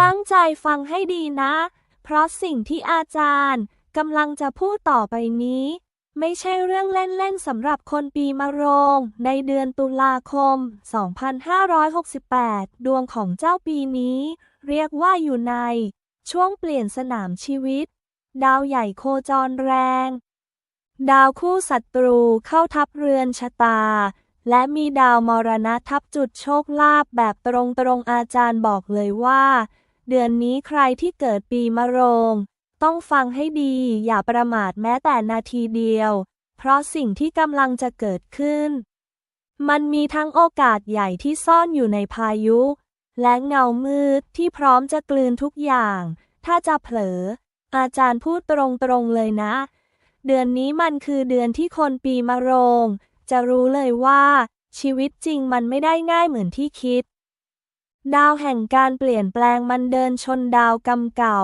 ตั้งใจฟังให้ดีนะ เพราะสิ่งที่อาจารย์กำลังจะพูดต่อไปนี้ ไม่ใช่เรื่องเล่น ๆสำหรับคนปีมะโรง ในเดือนตุลาคม 2568 ดวงของเจ้าปีนี้ เรียกว่าอยู่ใน ช่วงเปลี่ยนสนามชีวิต ดาวใหญ่โคจรแรง ดาวคู่ศัตรูเข้าทับเรือนชะตา และมีดาวมรณะทับจุดโชคลาภแบบตรงๆอาจารย์บอกเลยว่า เดือนนี้ใครที่เกิดปีมะโรง ต้องฟังให้ดีอย่าประมาทแม้แต่นาทีเดียว เพราะสิ่งที่กำลังจะเกิดขึ้น มันมีทั้งโอกาสใหญ่ที่ซ่อนอยู่ในพายุ และเงามืดที่พร้อมจะกลืนทุกอย่าง ถ้าจะเผลอ อาจารย์พูดตรงๆเลยนะ เดือนนี้มันคือเดือนที่คนปีมะโรง จะรู้เลยว่า ชีวิตจริงมันไม่ได้ง่ายเหมือนที่คิด ดาวแห่งการเปลี่ยนแปลงมันเดินชนดาวกำเก่า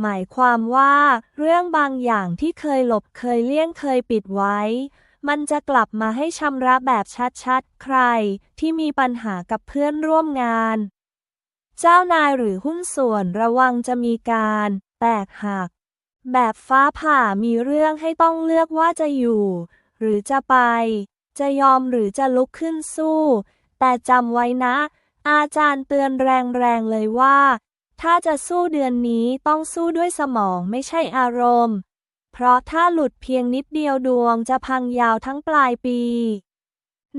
หมายความว่า เรื่องบางอย่างที่เคยหลบเคยเลี่ยงเคยปิดไว้ มันจะกลับมาให้ชำระแบบชัดๆ ใคร ที่มีปัญหากับเพื่อนร่วมงาน เจ้านายหรือหุ้นส่วนระวังจะมีการ แตกหักแบบฟ้าผ่ามีเรื่องให้ต้องเลือกว่าจะอยู่ หรือจะไป จะยอมหรือจะลุกขึ้นสู้ แต่จำไว้นะ อาจารย์เตือนแรงๆเลยว่า ถ้าจะสู้เดือนนี้ต้องสู้ด้วยสมองไม่ใช่อารมณ์ เพราะถ้าหลุดเพียงนิดเดียวดวงจะพังยาวทั้งปลายปี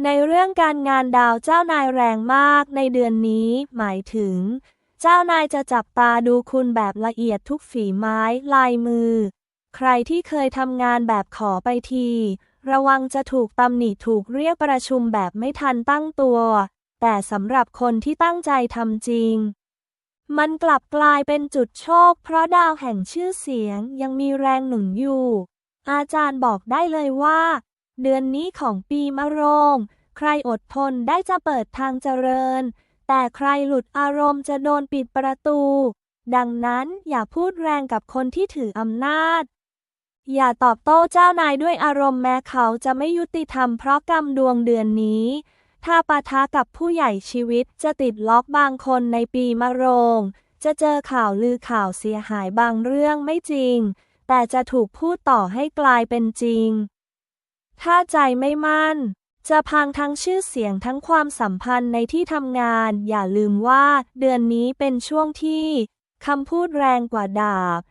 ในเรื่องการงานดาวเจ้านายแรงมากในเดือนนี้ หมายถึง เจ้านายจะจับตาดูคุณแบบละเอียดทุกฝีไม้ลายมือ ใครที่เคยทำงานแบบขอไปที ระวังจะถูกตำหนิถูกเรียกประชุมแบบไม่ทันตั้งตัว แต่สำหรับคนที่ตั้งใจทำจริง มันกลับกลายเป็นจุดโชค เพราะดาวแห่งชื่อเสียงยังมีแรงหนุนอยู่ อาจารย์บอกได้เลยว่า เดือนนี้ของปีมะโรง ใครอดทนได้จะเปิดทางเจริญ แต่ใครหลุดอารมณ์จะโดนปิดประตู ดังนั้นอย่าพูดแรงกับคนที่ถืออำนาจ อย่าตอบโต้เจ้านายด้วยอารมณ์แม้เขาจะไม่ยุติธรรมเพราะกรรมดวงเดือนนี้ ถ้าปะทะกับผู้ใหญ่ชีวิตจะติดล็อกบางคนในปีมะโรง จะเจอข่าวลือข่าวเสียหายบางเรื่องไม่จริง แต่จะถูกพูดต่อให้กลายเป็นจริง ถ้าใจไม่มั่น จะพังทั้งชื่อเสียงทั้งความสัมพันธ์ในที่ทำงาน อย่าลืมว่าเดือนนี้เป็นช่วงที่คำพูดแรงกว่าดาบ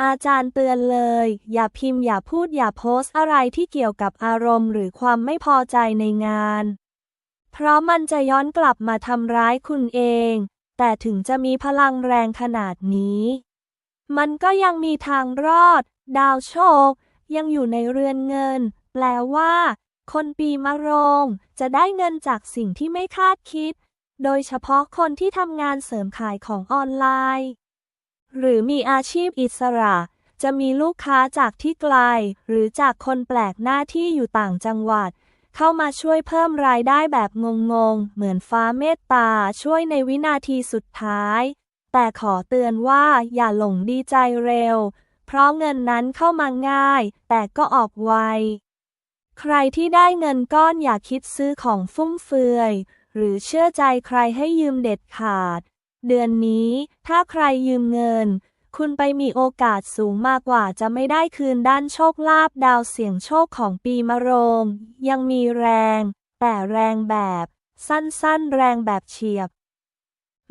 อาจารย์เตือนเลย อย่าพิมพ์อย่าพูดอย่าโพสต์อะไรที่เกี่ยวกับอารมณ์ หรือความไม่พอใจในงาน เพราะมันจะย้อนกลับมาทำร้ายคุณเอง แต่ถึงจะมีพลังแรงขนาดนี้ มันก็ยังมีทางรอด ดาวโชค ยังอยู่ในเรือนเงิน แปลว่า คนปีมะโรง จะได้เงินจากสิ่งที่ไม่คาดคิด โดยเฉพาะคนที่ทำงานเสริมขายของออนไลน์ หรือมีอาชีพอิสระ จะมีลูกค้าจากที่ไกล หรือจากคนแปลกหน้าที่อยู่ต่างจังหวัด เข้ามาช่วยเพิ่มรายได้แบบงงๆ เหมือนฟ้าเมตตาช่วยในวินาทีสุดท้าย แต่ขอเตือนว่าอย่าหลงดีใจเร็ว เพราะเงินนั้นเข้ามาง่าย แต่ก็ออกไว ใครที่ได้เงินก้อนอย่าคิดซื้อของฟุ่มเฟือย หรือเชื่อใจใครให้ยืมเด็ดขาด เดือนนี้ ถ้าใครยืมเงิน คุณไปมีโอกาสสูงมากกว่าจะไม่ได้คืนด้านโชคลาภดาวเสี่ยงโชคของปีมะโรง ยังมีแรง แต่แรงแบบ สั้นๆ แรงแบบเฉียบ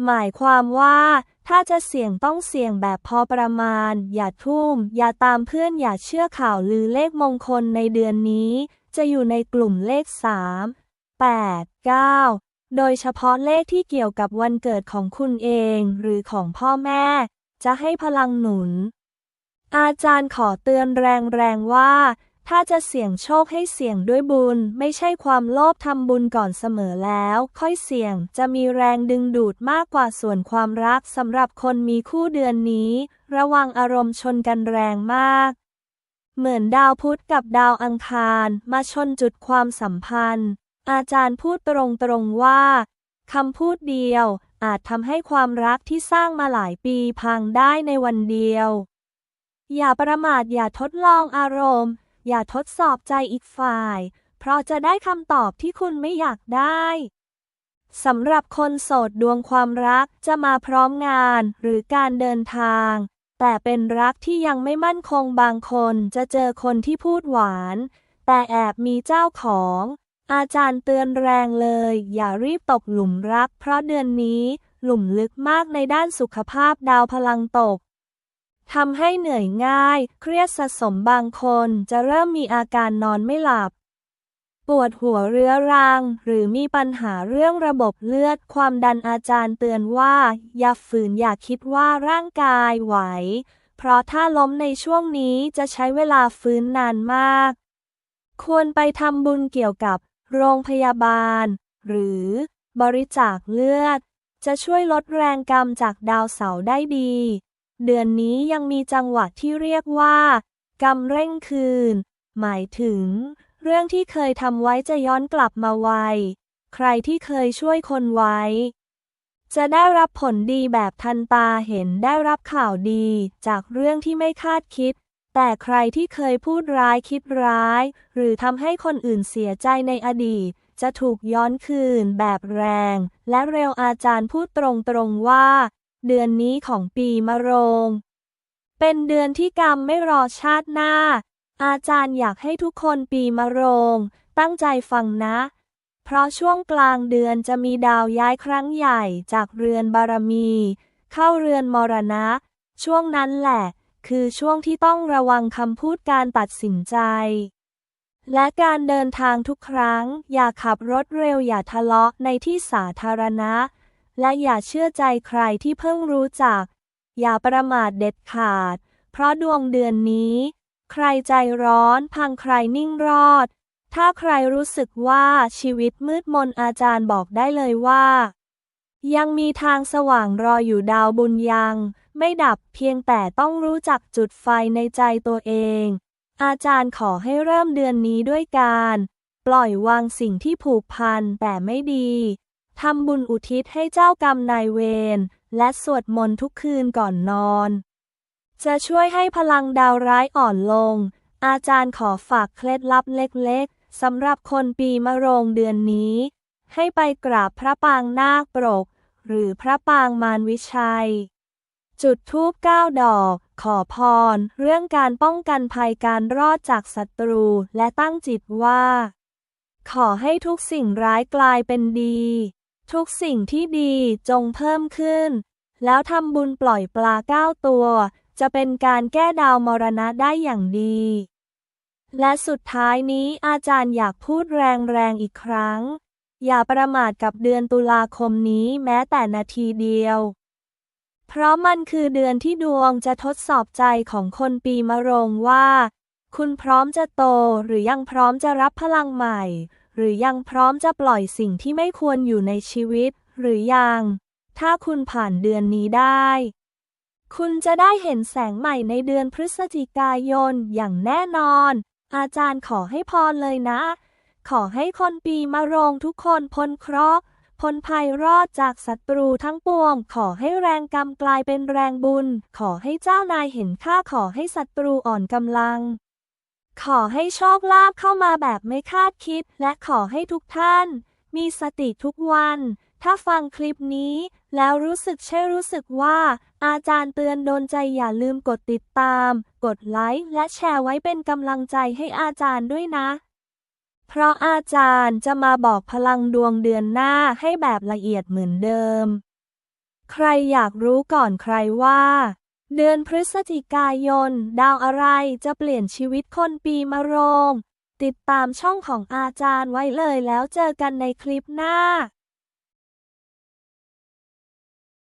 หมายความว่า ถ้าจะเสี่ยงต้องเสี่ยงแบบพอประมาณ อย่าทุ่ม อย่าตามเพื่อนอย่าเชื่อข่าวลือเลขมงคลในเดือนนี้ จะอยู่ในกลุ่มเลข 3 8 9 โดยเฉพาะเลขที่เกี่ยวกับวันเกิดของคุณเอง หรือของพ่อแม่ จะให้พลังหนุน อาจารย์ขอเตือนแรงๆว่า ถ้าจะเสี่ยงโชคให้เสี่ยงด้วยบุญ ไม่ใช่ความโลภทำบุญก่อนเสมอแล้ว ค่อยเสี่ยงจะมีแรงดึงดูดมากกว่าส่วนความรักสำหรับคนมีคู่เดือนนี้ ระวังอารมณ์ชนกันแรงมาก เหมือนดาวพุธกับดาวอังคาร มาชนจุดความสัมพันธ์ อาจารย์พูดตรงๆว่าคำพูดเดียว อาจทำให้ความรักที่สร้างมาหลายปีพังได้ในวันเดียว อย่าประมาทอย่าทดลองอารมณ์ อย่าทดสอบใจอีกฝ่าย เพราะจะได้คำตอบที่คุณไม่อยากได้สำหรับคนโสดดวงความรักจะมาพร้อมงานหรือการเดินทาง แต่เป็นรักที่ยังไม่มั่นคงบางคนจะเจอคนที่พูดหวาน แต่แอบมีเจ้าของ อาจารย์เตือนแรงเลย อย่ารีบตกหลุมรัก เพราะเดือนนี้หลุมลึกมากในด้านสุขภาพดาวพลังตกทำให้เหนื่อยง่าย เครียดสะสมบางคนจะเริ่มมีอาการนอนไม่หลับ ปวดหัวเรื้อรัง หรือมีปัญหาเรื่องระบบเลือด ความดันอาจารย์เตือนว่า อย่าฝืนอย่าคิดว่าร่างกายไหว เพราะถ้าล้มในช่วงนี้จะใช้เวลาฟื้นนานมาก ควรไปทำบุญเกี่ยวกับ โรงพยาบาล หรือบริจาคเลือด จะช่วยลดแรงกรรมจากดาวเสาร์ได้ดี เดือนนี้ยังมีจังหวะที่เรียกว่า กรรมเร่งคืน หมายถึง เรื่องที่เคยทำไว้จะย้อนกลับมาไว ใครที่เคยช่วยคนไว้ จะได้รับผลดีแบบทันตาเห็นได้รับข่าวดีจากเรื่องที่ไม่คาดคิด แต่ใครที่เคยพูดร้ายคิดร้าย หรือทำให้คนอื่นเสียใจในอดีต จะถูกย้อนคืนแบบแรง และเร็วอาจารย์พูดตรงๆว่า เดือนนี้ของปีมะโรง เป็นเดือนที่กรรมไม่รอชาติหน้า อาจารย์อยากให้ทุกคนปีมะโรง ตั้งใจฟังนะ เพราะช่วงกลางเดือนจะมีดาวย้ายครั้งใหญ่จากเรือนบารมี เข้าเรือนมรณะ ช่วงนั้นแหละ คือช่วงที่ต้องระวังคำพูดการตัดสินใจ และการเดินทางทุกครั้ง อย่าขับรถเร็วอย่าทะเลาะในที่สาธารณะ และอย่าเชื่อใจใครที่เพิ่งรู้จัก อย่าประมาทเด็ดขาด เพราะดวงเดือนนี้ ใครใจร้อนพังใครนิ่งรอด ถ้าใครรู้สึกว่าชีวิตมืดมนอาจารย์บอกได้เลยว่า ยังมีทางสว่างรออยู่ดาวบุญยัง ไม่ดับเพียงแต่ต้องรู้จักจุดไฟในใจตัวเอง อาจารย์ขอให้เริ่มเดือนนี้ด้วยการ ปล่อยวางสิ่งที่ผูกพันแต่ไม่ดีทำบุญอุทิศให้เจ้ากรรมนายเวรและสวดมนต์ทุกคืนก่อนนอน จะช่วยให้พลังดาวร้ายอ่อนลง อาจารย์ขอฝากเคล็ดลับเล็กๆสำหรับคนปีมะโรงเดือนนี้ ให้ไปกราบพระปางนาคปรก หรือพระปางมารวิชัย จุดธูปเก้าดอก ขอพร เรื่องการป้องกันภัยการรอดจากศัตรู และตั้งจิตว่า ขอให้ทุกสิ่งร้ายกลายเป็นดี ทุกสิ่งที่ดีจงเพิ่มขึ้น แล้วทำบุญปล่อยปลาเก้าตัว จะเป็นการแก้ดาวมรณะได้อย่างดี และสุดท้ายนี้อาจารย์อยากพูดแรงๆอีกครั้ง อย่าประมาทกับเดือนตุลาคมนี้แม้แต่นาทีเดียว เพราะมันคือเดือนที่ดวงจะทดสอบใจของคนปีมะโรงว่า คุณพร้อมจะโตหรือยังพร้อมจะรับพลังใหม่ หรือยังพร้อมจะปล่อยสิ่งที่ไม่ควรอยู่ในชีวิต หรือยัง ถ้าคุณผ่านเดือนนี้ได้ คุณจะได้เห็นแสงใหม่ในเดือนพฤศจิกายนอย่างแน่นอน อาจารย์ขอให้พรเลยนะ ขอให้คนปีมะโรงทุกคนพ้นเคราะห์ พ้นภัยรอดจากศัตรูทั้งปวง ขอให้แรงกรรมกลายเป็นแรงบุญ ขอให้เจ้านายเห็นค่าขอให้ศัตรูอ่อนกำลัง ขอให้โชคลาภเข้ามาแบบไม่คาดคิด และขอให้ทุกท่าน มีสติทุกวัน ถ้าฟังคลิปนี้ แล้วรู้สึกใช่รู้สึกว่า อาจารย์เตือนโดนใจอย่าลืมกดติดตาม กดไลค์และแชร์ไว้เป็นกำลังใจให้อาจารย์ด้วยนะ เพราะอาจารย์จะมาบอกพลังดวงเดือนหน้าให้แบบละเอียดเหมือนเดิม ใครอยากรู้ก่อนใครว่า เดือนพฤศจิกายน ดาวอะไรจะเปลี่ยนชีวิตคนปีมะโรง ติดตามช่องของอาจารย์ไว้เลยแล้วเจอกันในคลิปหน้า